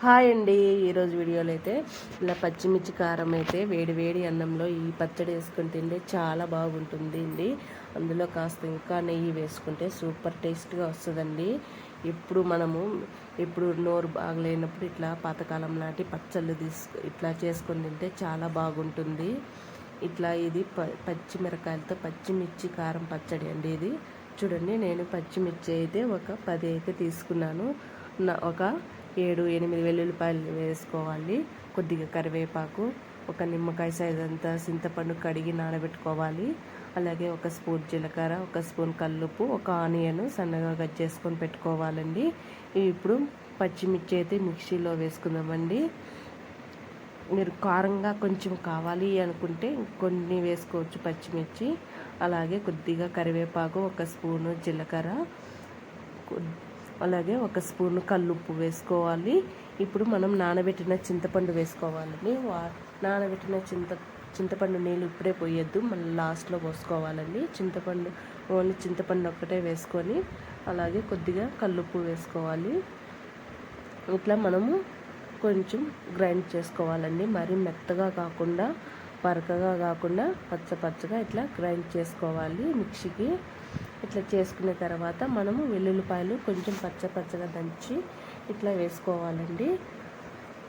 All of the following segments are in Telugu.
హాయ్ అండి. ఈరోజు వీడియోలో అయితే ఇలా పచ్చిమిర్చి కారం అయితే వేడి వేడి అన్నంలో ఈ పచ్చడి వేసుకుని తింటే చాలా బాగుంటుంది అండి. అందులో కాస్త ఇంకా నెయ్యి వేసుకుంటే సూపర్ టేస్ట్గా వస్తుందండి. ఇప్పుడు మనము ఇప్పుడు నోరు బాగలేనప్పుడు ఇట్లా పాతకాలం నాటి పచ్చళ్ళు తీసుకు ఇట్లా చేసుకొని తింటే చాలా బాగుంటుంది. ఇట్లా ఇది ప పచ్చిమిరకాయలతో పచ్చిమిర్చి కారం పచ్చడి అండి ఇది. చూడండి నేను పచ్చిమిర్చి అయితే ఒక పది అయితే తీసుకున్నాను. నా ఒక ఏడు ఎనిమిది వెల్లుల్లిపాయలు వేసుకోవాలి. కొద్దిగా కరివేపాకు ఒక నిమ్మకాయ సైజ్ అంతా చింతపండు కడిగి నానబెట్టుకోవాలి. అలాగే ఒక స్పూన్ జీలకర్ర ఒక స్పూన్ కల్లుపు ఒక ఆనియన్ సన్నగా కట్ చేసుకొని పెట్టుకోవాలండి. ఇప్పుడు పచ్చిమిర్చి అయితే మిక్సీలో వేసుకుందామండి. మీరు కారంగా కొంచెం కావాలి అనుకుంటే కొన్ని వేసుకోవచ్చు పచ్చిమిర్చి. అలాగే కొద్దిగా కరివేపాకు ఒక స్పూను జీలకర్ర అలాగే ఒక స్పూన్ కల్లుప్పు వేసుకోవాలి. ఇప్పుడు మనం నానబెట్టిన చింతపండు వేసుకోవాలండి. నానబెట్టిన చింత చింతపండు నీళ్ళు ఇప్పుడే పోయొద్దు. మళ్ళీ లాస్ట్లో పోసుకోవాలండి. చింతపండు ఓన్లీ చింతపండు ఒక్కటే వేసుకొని అలాగే కొద్దిగా కల్లుప్పు వేసుకోవాలి. ఇట్లా మనము కొంచెం గ్రైండ్ చేసుకోవాలండి. మరీ మెత్తగా కాకుండా పరకగా కాకుండా పచ్చ పచ్చగా ఇట్లా గ్రైండ్ చేసుకోవాలి మిక్సీకి. ఇట్లా చేసుకున్న తర్వాత మనము వెల్లుల్లిపాయలు కొంచెం పచ్చ పచ్చగా దంచి ఇట్లా వేసుకోవాలండి.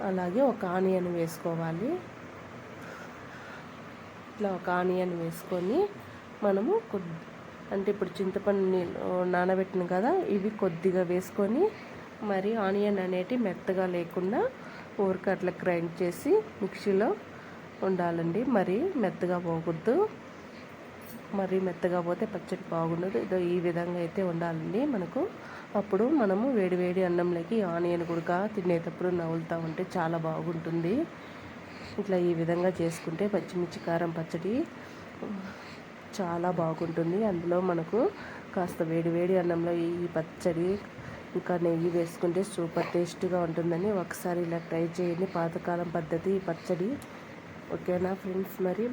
అలాగే ఒక ఆనియన్ వేసుకోవాలి. ఇట్లా ఒక ఆనియన్ వేసుకొని మనము అంటే ఇప్పుడు చింతపండు నానబెట్టిన కదా ఇవి కొద్దిగా వేసుకొని మరి ఆనియన్ అనేటి మెత్తగా లేకుండా ఊరికి అట్లా గ్రైండ్ చేసి మిక్సీలో ఉండాలండి. మరి మెత్తగా పోకూడదు. మరీ మెత్తగా పోతే పచ్చడి బాగుండదు. ఇదో ఈ విధంగా అయితే ఉండాలండి మనకు. అప్పుడు మనము వేడి వేడి అన్నంలోకి ఆనియన్ కుడక తినేటప్పుడు నవ్వులుతూ ఉంటే చాలా బాగుంటుంది. ఇట్లా ఈ విధంగా చేసుకుంటే పచ్చిమిర్చి కారం పచ్చడి చాలా బాగుంటుంది. అందులో మనకు కాస్త వేడి వేడి అన్నంలో ఈ పచ్చడి ఇంకా నెయ్యి వేసుకుంటే సూపర్ టేస్ట్గా ఉంటుందని ఒకసారి ఇలా ట్రై చేయండి. పాతకాలం పద్ధతి ఈ పచ్చడి. ఓకేనా ఫ్రెండ్స్ మరి?